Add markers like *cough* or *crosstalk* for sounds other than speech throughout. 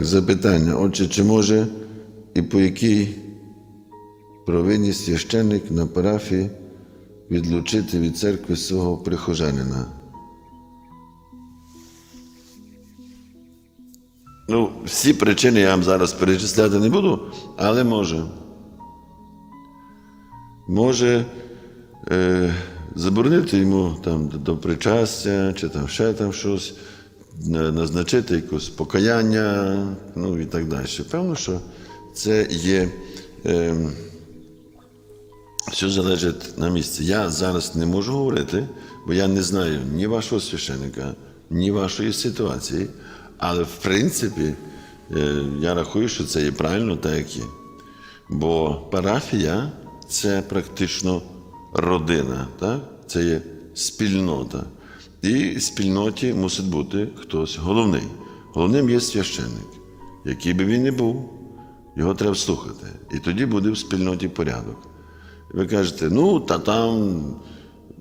Запитання. Отже, чи може і по якій провині священник на парафії відлучити від церкви свого прихожанина? Ну, всі причини я вам зараз перечисляти не буду, але може. Може е, заборонити йому там до- причастя, чи там ще там щось, назначити якесь покаяння, ну і так далі. Певно, що це є. Е, все залежить на місці. Я зараз не можу говорити, бо я не знаю ні вашого священника, ні вашої ситуації. Але в принципі, е, я рахую, що це є правильно так, як є. Бо парафія це практично родина, так? це є спільнота. І спільноті мусить бути хтось головний. Головним є священник. Який би він не був, його треба слухати. І тоді буде в спільноті порядок. Ви кажете, ну, та там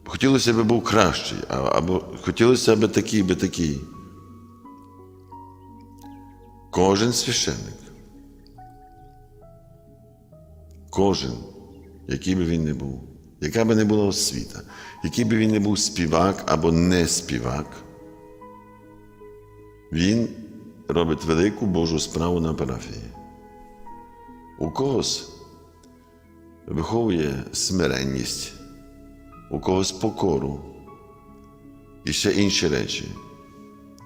хотілося б був кращий, або хотілося б такий, би такий. Кожен священник. Кожен, який би він не був, яка би не була освіта, який би він не був співак або не співак, він робить велику Божу справу на парафії. У когось виховує смиренність, у когось покору і ще інші речі.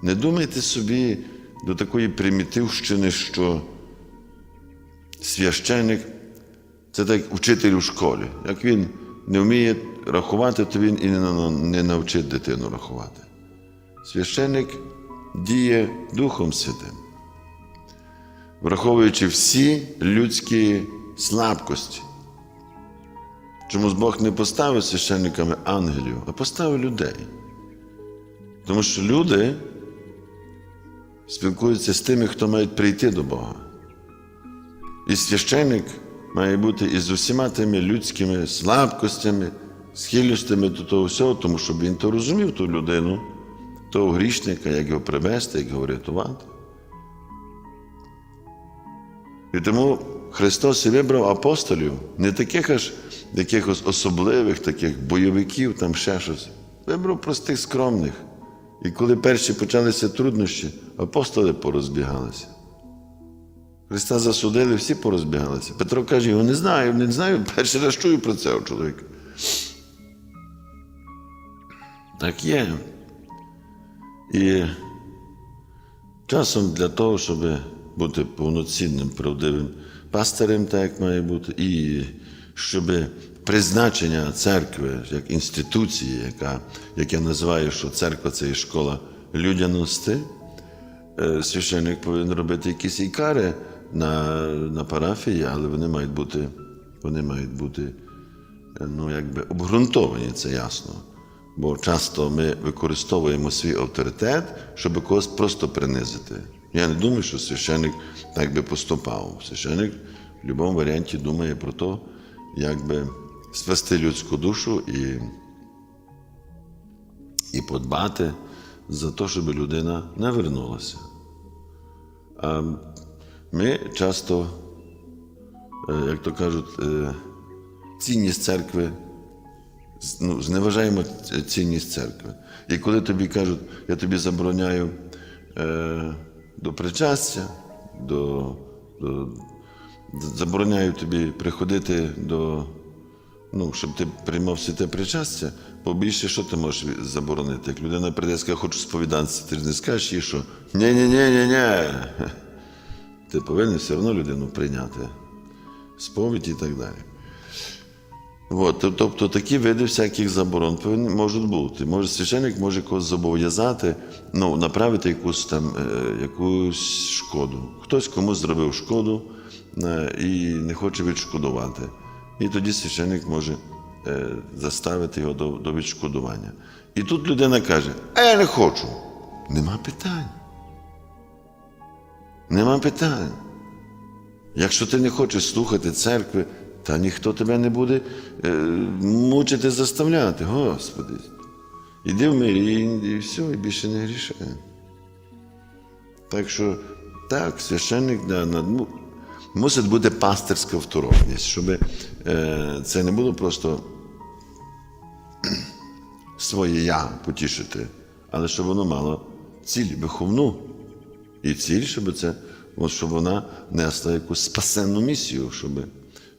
Не думайте собі до такої примітивщини, що священик це так учитель у школі. Як він не вміє рахувати, то він і не, навчить дитину рахувати. Священик діє Духом Святим, враховуючи всі людські слабкості. Чомусь Бог не поставив священниками ангелів, а поставив людей. Тому що люди спілкуються з тими, хто має прийти до Бога. І священник має бути із усіма тими людськими слабкостями, схильностями до того всього, тому що він то розумів ту людину, того грішника, як його привести, як його врятувати. І тому Христос і вибрав апостолів, не таких аж якихось особливих, таких бойовиків, там ще щось. Вибрав простих, скромних. І коли перші почалися труднощі, апостоли порозбігалися. Христа засудили, всі порозбігалися. Петро каже, його не знаю, не знаю, перший раз чую про цього чоловіка. Так є. І часом для того, щоб бути повноцінним, правдивим пастирем, так як має бути, і щоб призначення церкви як інституції, яка, як я називаю, що церква це є школа людяності, е, священник повинен робити якісь ікари на, на парафії, але вони мають бути, вони мають бути е, ну, якби обґрунтовані, це ясно. Бо часто ми використовуємо свій авторитет, щоб когось просто принизити. Я не думаю, що священник так би поступав. Священник в будь-якому варіанті думає про те, як би спасти людську душу і, і подбати за те, щоб людина не вернулася. А ми часто, як то кажуть, цінність церкви ну, зневажаємо цінність церкви. І коли тобі кажуть, я тобі забороняю до причастя, до, до, забороняю тобі приходити до, ну, щоб ти приймав святе причастя, побільше що ти можеш заборонити? Як людина прийде скаже, хочу сповідатися, ти не скажеш їй, що ні-ні-ні-ні-ні. Ти повинен все одно людину прийняти сповідь і так далі. От, тобто такі види всяких заборон можуть бути. Може, священник може когось зобов'язати, ну, направити якусь там е, якусь шкоду. Хтось комусь зробив шкоду е, і не хоче відшкодувати. І тоді священник може е, заставити його до, до відшкодування. І тут людина каже: А я не хочу. Нема питань. Нема питань. Якщо ти не хочеш слухати церкви, та ніхто тебе не буде е, мучити, заставляти. Господи. Іди в мирі і, і все, і більше не грішай. Так що Так, священник да, на- ну, мусить бути пастирська второпність, щоб е, це не було просто своє я потішити, але щоб воно мало ціль виховну. І ціль, щоб це, от, щоб вона несла якусь спасенну місію, щоб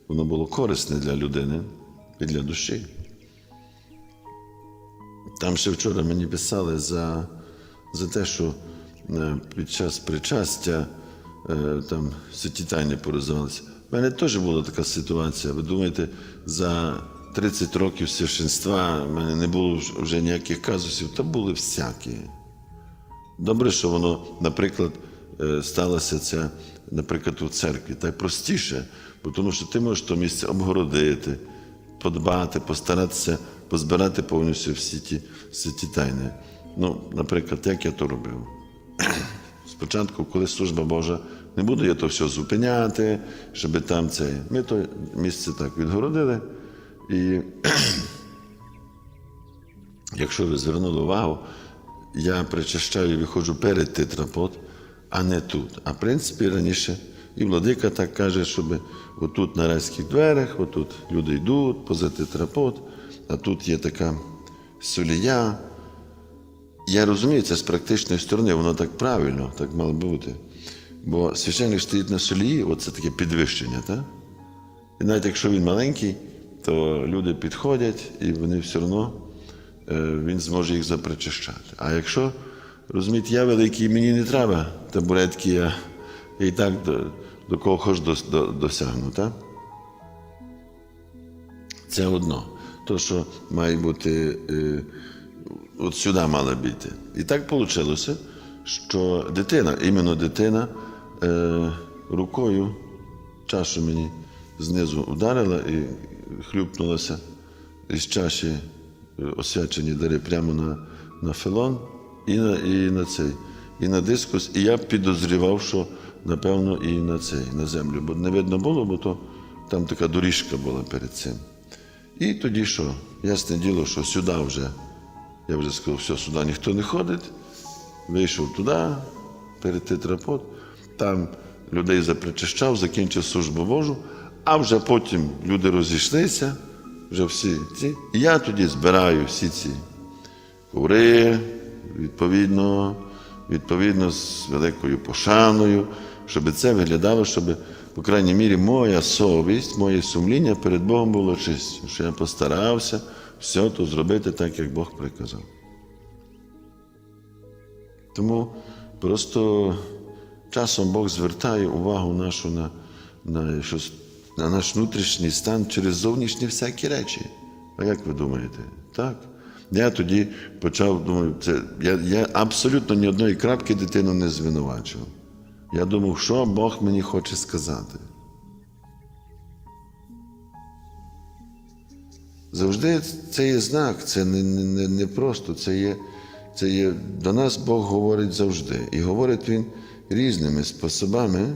воно було корисне для людини і для душі. Там ще вчора мені писали за, за те, що е, під час причастя е, там святі тайни порозвалися. У мене теж була така ситуація. Ви думаєте, за 30 років священства в мене не було вже ніяких казусів, та були всякі. Добре, що воно, наприклад, е, сталося це, наприклад, у церкві. Так простіше, бо тому що ти можеш то місце обгородити, подбати, постаратися позбирати повністю всі ті, всі ті тайни. Ну, наприклад, як я то робив. *clears throat* Спочатку, коли служба Божа, не буду я то все зупиняти, щоб там це. Ми то місце так відгородили. І *clears throat* якщо ви звернули увагу, я причащаю і виходжу перед тетрапот, а не тут. А в принципі раніше і владика так каже, щоб отут на райських дверях, отут люди йдуть поза тетрапот, а тут є така солія. Я розумію, це з практичної сторони, воно так правильно, так мало бути. Бо священник стоїть на солії, оце таке підвищення, так? І навіть якщо він маленький, то люди підходять і вони все одно він зможе їх запричащати. А якщо, розумієте, я великий, мені не треба табуретки, я, і так до, до кого хоч до, до, досягну, так? Це одно. То, що має бути, е, от сюди мала бути. І так вийшло, що дитина, іменно дитина, е, рукою чашу мені знизу ударила і хлюпнулася із чаші е, освячені дари прямо на, на фелон і на, і на цей, і на дискус. І я підозрював, що напевно і на цей, на землю. Бо не видно було, бо то там така доріжка була перед цим. І тоді що? Ясне діло, що сюди вже, я вже сказав, все, сюди ніхто не ходить. Вийшов туди, перед тетрапот, там людей запричащав, закінчив службу Божу, а вже потім люди розійшлися, вже всі ці. І я тоді збираю всі ці коври, відповідно, відповідно з великою пошаною, щоб це виглядало, щоб, по крайній мірі, моя совість, моє сумління перед Богом було чисте, що я постарався все то зробити так, як Бог приказав. Тому просто часом Бог звертає увагу нашу на, на, щось, на наш внутрішній стан через зовнішні всякі речі. А як ви думаєте? Так. Я тоді почав, думаю, це, я, я абсолютно ні одної крапки дитину не звинувачував. Я думав, що Бог мені хоче сказати. Завжди це є знак, це не, не, не, просто, це є, це є. До нас Бог говорить завжди. І говорить Він різними способами,